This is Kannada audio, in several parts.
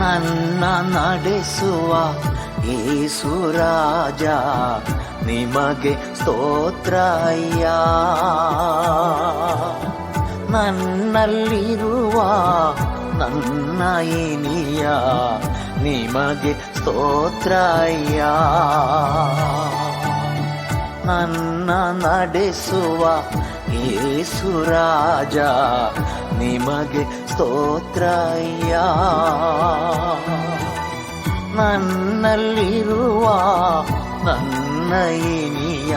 ನನ್ನ ನಡೆಸುವ ಏಸುರಾಜ ನಿಮಗೆ ಸ್ತೋತ್ರಯ್ಯ ನನ್ನಲ್ಲಿರುವ ನನ್ನ ಏನಿಯ, ನಿಮಗೆ ಸ್ತೋತ್ರಯ್ಯ ನನ್ನ ನಡೆಸುವ ಏಸುರಾಜ ನಿಮಗೆ ಸ್ತೋತ್ರ ಅಯ್ಯ. ನನ್ನಲ್ಲಿರುವ ನನ್ನ ಏನಿಯ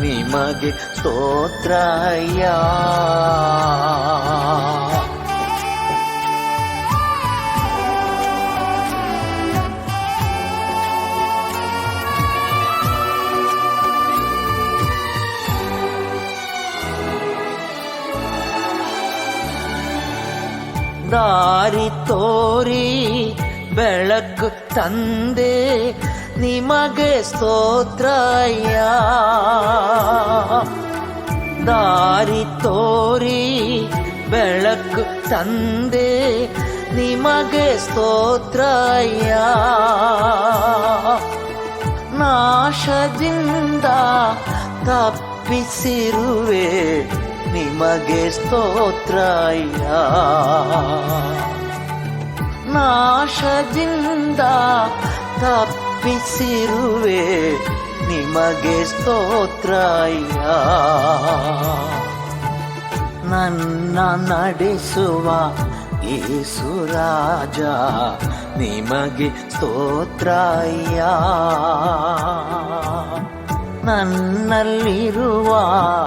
ನಿಮಗೆ ಸ್ತೋತ್ರ ಅಯ್ಯ ದಾರಿ ತೋರಿ ಬೆಳಕು ತಂದೆ, ನಿಮಗೆ ಸ್ತೋತ್ರಯ್ಯ. ದಾರಿ ತೋರಿ ಬೆಳಕು ತಂದೆ, ನಿಮಗೆ ಸ್ತೋತ್ರಯ್ಯ. ನಾಶದಿಂದ ತಪ್ಪಿಸಿರುವೆ, ನಿಮಗೆ ಸ್ತೋತ್ರ ಅಯ್ಯ ನಾಶದಿಂದ ತಪ್ಪಿಸಿರುವೆ ನಿಮಗೆ ಸ್ತೋತ್ರಯ್ಯ ನನ್ನ ನಡೆಸುವ ಏಸುರಾಜ ನಿಮಗೆ ಸ್ತೋತ್ರಯ್ಯ ನನ್ನಲ್ಲಿರುವ